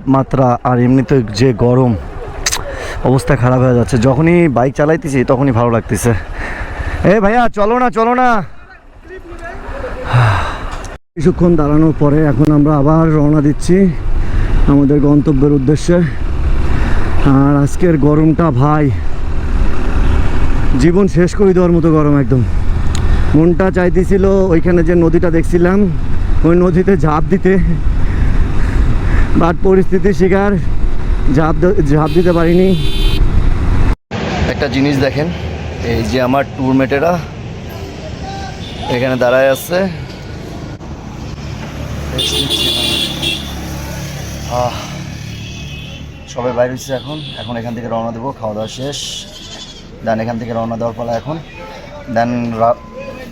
মাত্রা আর এমনিতে যে গরম, অবস্থা খারাপ হয়ে যাচ্ছে। যখনই বাইক চালাইতেছি, তখনই ভালো লাগতেছে। এ ভাইয়া, চলো না চলো না। কিছুক্ষণ দাঁড়ানোর পরে এখন আমরা আবার রওনা দিচ্ছি আমাদের গন্তব্যের উদ্দেশ্যে। আর আজকের গরমটা ভাই, জীবন শেষ করে দেওয়ার মতো গরম একদম। মনটা চাইতেছিল ওইখানে যে নদীটা দেখছিলাম, ওই নদীতে ঝাঁপ দিতে। বাট পরিস্থিতির শিকার, ঝাঁপ ঝাঁপ দিতে পারিনি। একটা জিনিস দেখেন, এই যে আমার ট্যুরমেটেরা এখানে দাঁড়ায় আছে। সবাই বাইরে হচ্ছে এখন। এখন এখান থেকে রওনা দেবো, খাওয়া দাওয়া শেষ। দেন এখান থেকে রওনা দেওয়ার ফলে এখন। দেন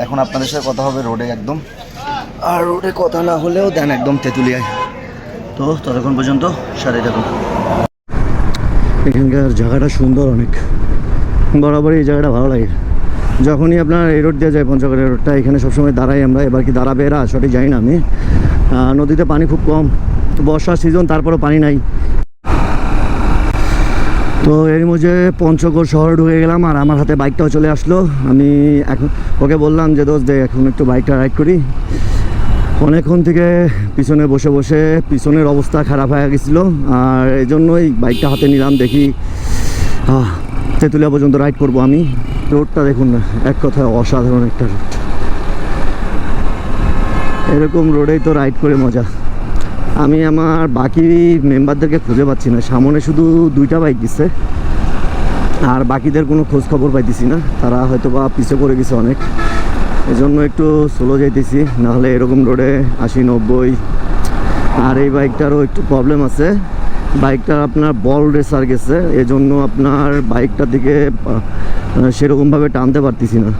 এখন আপনাদের সাথে কথা হবে রোডে একদম। আর রোডে কথা না হলেও দেন একদম তেঁতুলিয়ায়। তো ততক্ষণ পর্যন্ত সাথে থাকুন। এখানকার জায়গাটা সুন্দর অনেক। বরাবরই এই জায়গাটা ভালো লাগে। যখনই আপনার এই রোড দিয়ে যায় পঞ্চগড়ের রোডটা এখানে সবসময় দাঁড়াই আমরা। এবার কি দাঁড়াবে এরা? সঠিক যাই না আমি। নদীতে পানি খুব কম। বর্ষার সিজন তারপরেও পানি নাই। তো এর মধ্যে পঞ্চগড় শহরে ঢুকে গেলাম আর আমার হাতে বাইকটাও চলে আসলো। আমি এখন ওকে বললাম যে, দোস্ত দে এখন একটু বাইকটা রাইড করি। অনেকক্ষণ থেকে পিছনে বসে বসে পিছনের অবস্থা খারাপ হয়ে গেছিল, আর এই জন্যই বাইকটা হাতে নিলাম, দেখি তেঁতুলিয়া পর্যন্ত রাইড করব আমি। রোডটা দেখুন না এক কথায় অসাধারণ একটা রোড। এরকম রোডেই তো রাইড করে মজা। আমি আমার বাকি মেম্বারদেরকে খুঁজে পাচ্ছি না, সামনে শুধু দুইটা বাইক দিচ্ছে আর বাকিদের কোনো খোঁজ খবর পাইতেছি না। তারা হয়তো বা পিছিয়ে পড়ে গেছে অনেক। এজন্য একটু স্লো যাইতেছি, নাহলে এরকম রোডে আশি, নব্বই, আর এই বাইকটারও একটু প্রবলেম আছে। বাইকটা আপনার বল রেসার গেছে, এজন্য আপনার বাইকটার দিকে সেরকমভাবে টানতে পারতেছি না।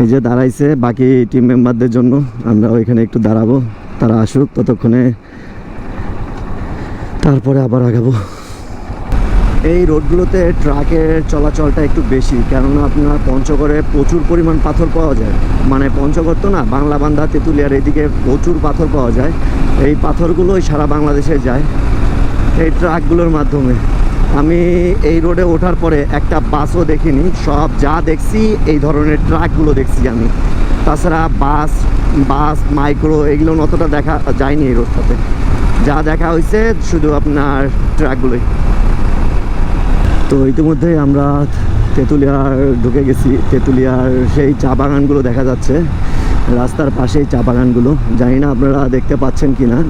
এই যে দাঁড়াইছে বাকি টিম মেম্বারদের জন্য, আমরা ওইখানে একটু দাঁড়াবো, তারা আসুক, ততক্ষণে তারপরে আবার আগাবো। এই রোডগুলোতে ট্রাকের চলাচলটা একটু বেশি, কেননা আপনার পঞ্চগড়ে প্রচুর পরিমাণ পাথর পাওয়া যায়। মানে পঞ্চগড় তো না, বাংলা বান্ধা তেঁতুলিয়ার এদিকে প্রচুর পাথর পাওয়া যায়। এই পাথরগুলোই সারা বাংলাদেশে যায় এই ট্রাকগুলোর মাধ্যমে। আমি এই রোডে ওঠার পরে একটা বাসও দেখিনি, সব যা দেখছি এই ধরনের ট্রাকগুলো দেখছি আমি। তাছাড়া বাস বাস, মাইক্রো এগুলো অতটা দেখা যায়নি এই রোডটাতে। যা দেখা হয়েছে শুধু আপনার ট্রাকগুলোই। তো ইতিমধ্যে আমরা তেঁতুলিয়ার ঢুকে গেছি। তেঁতুলিয়ার সেই চা বাগানগুলো দেখা যাচ্ছে। রাস্তার পাশেই চা বাগানগুলো। জানি না আপনারা দেখতে পাচ্ছেন কি না